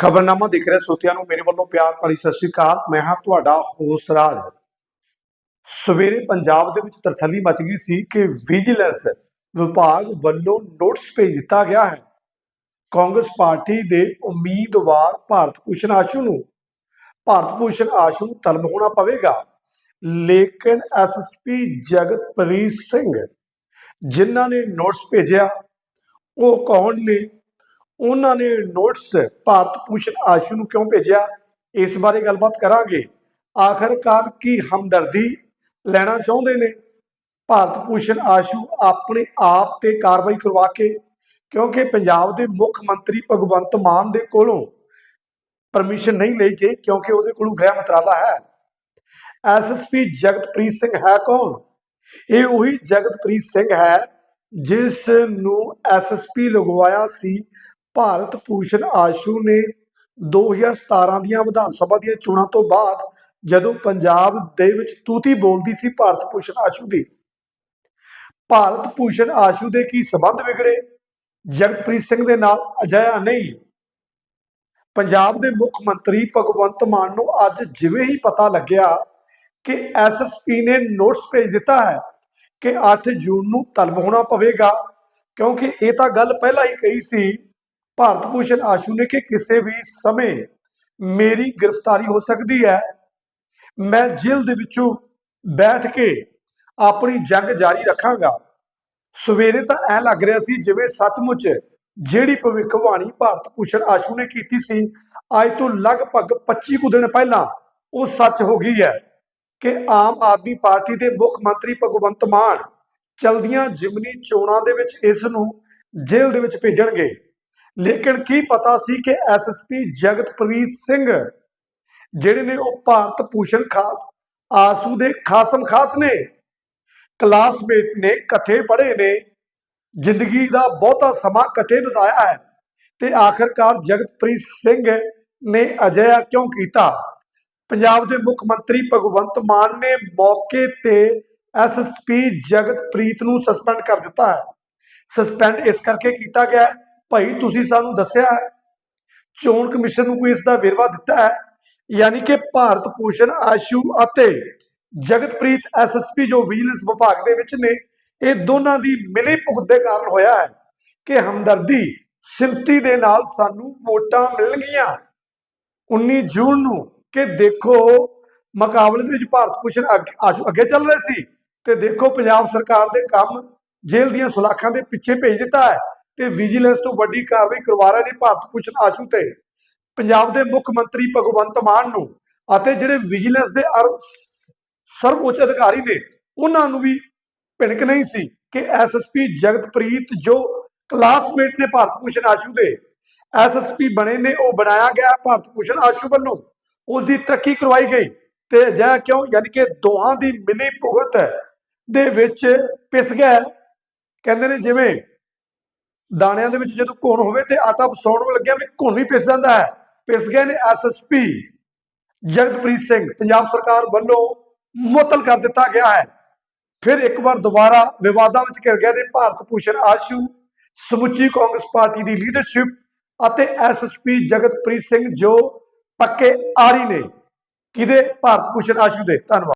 ਖਬਰਨਾਮਾ ਦੇਖ ਰਹੇ, ਸੋਤਿਆਂ ਨੂੰ ਮੇਰੇ ਵੱਲੋਂ ਪਿਆਰ ਭਰੀ ਸਤਿ ਸ਼੍ਰੀ ਅਕਾਲ। ਮੈਂ ਹਾਂ ਤੁਹਾਡਾ ਹੋਸ ਰਾਜ। ਸਵੇਰੇ ਪੰਜਾਬ ਦੇ ਵਿੱਚ ਤਰਥੱਲੀ ਮਚ ਗਈ ਸੀ ਕਿ ਵਿਜੀਲੈਂਸ ਵਿਭਾਗ ਵੱਲੋਂ ਨੋਟਿਸ ਭੇਜ ਦਿੱਤਾ ਗਿਆ ਹੈ। ਕਾਂਗਰਸ ਪਾਰਟੀ ਦੇ ਉਮੀਦਵਾਰ ਭਾਰਤ ਭੂਸ਼ਣ ਆਸ਼ੂ ਨੂੰ। ਭਾਰਤ ਭੂਸ਼ਣ ਆਸ਼ੂ ਨੂੰ ਤਲਬ ਹੋਣਾ ਪਵੇਗਾ। ਲੇਕਿਨ ਐਸਐਸਪੀ ਜਗਤਪ੍ਰੀਤ ਸਿੰਘ, ਜਿਨ੍ਹਾਂ ਨੇ ਨੋਟਿਸ ਭੇਜਿਆ, ਉਹ ਕੌਣ ਨੇ? ਉਹਨਾਂ ਨੇ ਨੋਟਿਸ ਭਾਰਤ ਭੂਸ਼ਣ ਆਸ਼ੂ ਨੂੰ ਕਿਉਂ ਭੇਜਿਆ? ਇਸ ਬਾਰੇ ਗੱਲਬਾਤ ਕਰਾਂਗੇ। ਆਖਰਕਾਰ ਕੀ ਹਮਦਰਦੀ ਲੈਣਾ ਚਾਹੁੰਦੇ ਨੇ? ਭਾਰਤ ਭੂਸ਼ਣ ਆਸ਼ੂ ਆਪਣੇ ਆਪ ਤੇ ਕਾਰਵਾਈ ਕਰਵਾ ਕੇ, ਕਿਉਂਕਿ ਪੰਜਾਬ ਦੇ ਮੁੱਖ ਮੰਤਰੀ ਭਗਵੰਤ ਮਾਨ ਦੇ ਕੋਲੋਂ ਪਰਮਿਸ਼ਨ ਨਹੀਂ ਲਈ ਗਈ ਕਿਉਂਕਿ ਉਹਦੇ ਕੋਲੋਂ ਗ੍ਰਹਿ ਮੰਤਰਾਲਾ ਹੈ। ਐਸਐਸਪੀ ਜਗਤਪ੍ਰੀਤ ਸਿੰਘ ਹੈ ਕੌਣ? ਇਹ ਉਹੀ ਜਗਤਪ੍ਰੀਤ ਸਿੰਘ ਹੈ ਜਿਸ ਨੂੰ ਐਸਐਸਪੀ ਲਗਵਾਇਆ ਸੀ ਭਾਰਤ ਭੂਸ਼ਣ ਆਸ਼ੂ ਨੇ 2017 ਦੀਆਂ ਵਿਧਾਨ ਸਭਾ ਦੀਆਂ ਚੋਣਾਂ ਤੋਂ ਬਾਅਦ ਜਦੋਂ ਪੰਜਾਬ ਦੇ ਵਿੱਚ ਤੂਤੀ ਬੋਲਦੀ ਸੀ ਭਾਰਤ ਭੂਸ਼ਣ ਆਸ਼ੂ ਦੀ, ਭਾਰਤ ਭੂਸ਼ਣ ਆਸ਼ੂ ਦੇ ਕੀ ਸਬੰਧ ਵਿਗੜੇ? ਜਗਪ੍ਰੀਤ ਸਿੰਘ ਦੇ ਨਾਲ ਅਜਿਹਾ ਨਹੀਂ। ਪੰਜਾਬ ਦੇ ਮੁੱਖ ਮੰਤਰੀ ਭਗਵੰਤ ਮਾਨ ਨੂੰ ਅੱਜ ਜਿਵੇਂ ਹੀ ਪਤਾ ਲੱਗਿਆ ਕਿ ਐਸਐਸਪੀ ਨੇ ਨੋਟਿਸ ਭੇਜ ਦਿੱਤਾ ਹੈ ਕਿ 8 ਜੂਨ ਨੂੰ ਤਲਬ ਹੋਣਾ ਪਵੇਗਾ, ਕਿਉਂਕਿ ਇਹ ਤਾਂ ਗੱਲ ਪਹਿਲਾਂ ਹੀ ਕਹੀ ਸੀ ਭਾਰਤ ਭੂਸ਼ਣ ਆਸ਼ੂ ਨੇ ਕਿ ਕਿਸੇ ਵੀ ਸਮੇਂ ਮੇਰੀ ਗ੍ਰਿਫਤਾਰੀ ਹੋ ਸਕਦੀ ਹੈ। ਮੈਂ ਜੇਲ੍ਹ ਦੇ ਵਿੱਚੋਂ ਬੈਠ ਕੇ ਆਪਣੀ ਜੰਗ ਜਾਰੀ ਰੱਖਾਂਗਾ। ਸਵੇਰੇ ਤਾਂ ਐ ਲੱਗ ਰਿਹਾ ਸੀ ਜਿਵੇਂ ਸੱਚਮੁੱਚ ਜਿਹੜੀ ਭਵਿੱਖਬਾਣੀ ਭਾਰਤ ਭੂਸ਼ਣ ਆਸ਼ੂ ਨੇ ਕੀਤੀ ਸੀ, ਅੱਜ ਤੋਂ ਲਗਭਗ 25 ਕੁ ਦਿਨ ਪਹਿਲਾਂ ਉਹ ਸੱਚ ਹੋ ਗਈ ਹੈ ਕਿ ਆਮ ਆਦਮੀ ਪਾਰਟੀ ਦੇ ਮੁੱਖ ਮੰਤਰੀ ਭਗਵੰਤ ਮਾਨ ਚਲਦੀਆਂ ਜਿਮਨੀ ਚੋਣਾਂ ਦੇ ਵਿੱਚ ਇਸ ਨੂੰ ਜੇਲ੍ਹ ਦੇ ਵਿੱਚ ਭੇਜਣਗੇ। ਲੇਕਿਨ ਕੀ ਪਤਾ ਸੀ ਕਿ ਐਸਐਸਪੀ ਜਗਤਪ੍ਰੀਤ ਸਿੰਘ ਜਿਹੜੇ ਨੇ ਉਹ ਭਾਰਤ ਭੂਸ਼ਣ ਖਾਸ ਆਸੂ ਦੇ ਖਾਸਮ ਖਾਸ ਨੇ ਕਲਾਸਮੇਟ ਨੇ ਇਕੱਠੇ ਪੜ੍ਹੇ ਨੇ ਜ਼ਿੰਦਗੀ ਦਾ ਬਹੁਤਾ ਸਮਾਂ ਇਕੱਠੇ ਬਿਤਾਇਆ ਹੈ ਤੇ ਆਖਰਕਾਰ ਜਗਤਪ੍ਰੀਤ ਸਿੰਘ ਨੇ ਅਜਿਹਾ ਕਿਉਂ ਕੀਤਾ? ਪੰਜਾਬ ਦੇ ਮੁੱਖ ਮੰਤਰੀ ਭਗਵੰਤ ਮਾਨ ਨੇ ਮੌਕੇ ਤੇ ਐਸਐਸਪੀ ਜਗਤਪ੍ਰੀਤ ਨੂੰ ਸਸਪੈਂਡ ਕਰ ਦਿੱਤਾ ਹੈ। ਸਸਪੈਂਡ ਇਸ ਕਰਕੇ ਕੀਤਾ ਗਿਆ ਹੈ, ਭਾਈ, ਤੁਸੀਂ ਸਾਨੂੰ ਦੱਸਿਆ ਹੈ, ਚੋਣ ਕਮਿਸ਼ਨ ਨੂੰ ਕੋਈ ਇਸ ਦਾ ਵੇਰਵਾ ਦਿੱਤਾ ਹੈ? ਯਾਨੀ ਕਿ ਭਾਰਤ ਭੂਸ਼ਣ ਆਸ਼ੂ ਅਤੇ ਜਗਤਪ੍ਰੀਤ ਐਸਐਸਪੀ ਜੋ ਵਿਜੀਲੈਂਸ ਵਿਭਾਗ ਦੇ ਵਿੱਚ ਨੇ, ਇਹ ਦੋਨਾਂ ਦੀ ਮਿਲੀ ਭੁਗਤ ਦੇ ਕਾਰਨ ਹੋਇਆ ਹੈ ਕਿ ਹਮਦਰਦੀ ਸਿੰਪਤੀ ਦੇ ਨਾਲ ਸਾਨੂੰ ਵੋਟਾਂ ਮਿਲਣਗੀਆਂ। 19 ਜੂਨ ਨੂੰ ਕਿ ਦੇਖੋ, ਮੁਕਾਬਲੇ ਦੇ ਵਿੱਚ ਭਾਰਤ ਭੂਸ਼ਣ ਆਸ਼ੂ ਅੱਗੇ ਚੱਲ ਰਹੇ ਸੀ ਤੇ ਦੇਖੋ ਪੰਜਾਬ ਸਰਕਾਰ ਦੇ ਕੰਮ ਜੇਲ੍ਹ ਦੀਆਂ ਸੁਲਾਖਾਂ ਦੇ ਪਿੱਛੇ ਭੇਜ ਦਿੱਤਾ ਹੈ। ਤੇ ਵਿਜੀਲੈਂਸ ਤੋਂ ਵੱਡੀ ਕਾਰਵਾਈ ਕਰਵਾ ਰਹੇ ਨੇ ਭਾਰਤ ਭੂਸ਼ਣ ਆਸ਼ੂ ਤੇ ਪੰਜਾਬ ਦੇ ਮੁੱਖ ਮੰਤਰੀ ਭਗਵੰਤ ਮਾਨ ਨੂੰ ਅਤੇ ਜਿਹੜੇ ਵਿਜੀਲੈਂਸ ਦੇ ਸਰਵਉੱਚ ਅਧਿਕਾਰੀ ਨੇ, ਉਹਨਾਂ ਨੂੰ ਵੀ ਭਿਣਕ ਨਹੀਂ ਸੀ ਕਿ ਐਸਐਸਪੀ ਜਗਤਪ੍ਰੀਤ ਜੋ ਕਲਾਸਮੇਟ ਨੇ ਭਾਰਤ ਭੂਸ਼ਣ ਆਸ਼ੂ ਦੇ ਐਸਐਸਪੀ ਬਣੇ ਨੇ, ਉਹ ਬਣਾਇਆ ਗਿਆ ਭਾਰਤ ਭੂਸ਼ਣ ਆਸ਼ੂ ਵੱਲੋਂ। ਉਸ ਦੀ ਤਰੱਕੀ ਕਰਵਾਈ ਗਈ ਤੇ ਅਜਿਹਾ ਕਿਉਂ, ਯਾਨੀ ਕਿ ਦੋਹਾਂ ਦੀ ਮਿਲੀ ਭੁਗਤ ਦੇ ਵਿੱਚ ਪਿਸ ਗਿਆ ਕਹਿੰਦੇ ਨੇ ਜਿਵੇਂ ਦਾਣਿਆਂ ਦੇ ਵਿੱਚ ਜਦੋਂ ਘੁਣ ਹੋਵੇ ਤੇ ਆਟਾ ਪਸਾਉਣ ਲੱਗਿਆ ਵੀ ਘੁਣ ਵੀ ਪਿਸ ਜਾਂਦਾ ਹੈ। ਪਿਸ ਗਏ ਨੇ ਐਸਐਸਪੀ ਜਗਤਪ੍ਰੀਤ ਸਿੰਘ, ਪੰਜਾਬ ਸਰਕਾਰ ਵੱਲੋਂ ਮੁਅੱਤਲ ਕਰ ਦਿੱਤਾ ਗਿਆ ਹੈ। ਫਿਰ ਇੱਕ ਵਾਰ ਦੁਬਾਰਾ ਵਿਵਾਦਾਂ ਵਿੱਚ ਘਿਰ ਗਏ ਨੇ ਭਾਰਤ ਭੂਸ਼ਣ ਆਸ਼ੂ, ਸਮੁੱਚੀ ਕਾਂਗਰਸ ਪਾਰਟੀ ਦੀ ਲੀਡਰਸ਼ਿਪ ਅਤੇ ਐਸਐਸਪੀ ਜਗਤਪ੍ਰੀਤ ਸਿੰਘ ਜੋ ਪੱਕੇ ਆੜੀ ਨੇ। ਕਿਹਦੇ? ਭਾਰਤ ਭੂਸ਼ਣ ਆਸ਼ੂ ਦੇ। ਧੰਨਵਾਦ।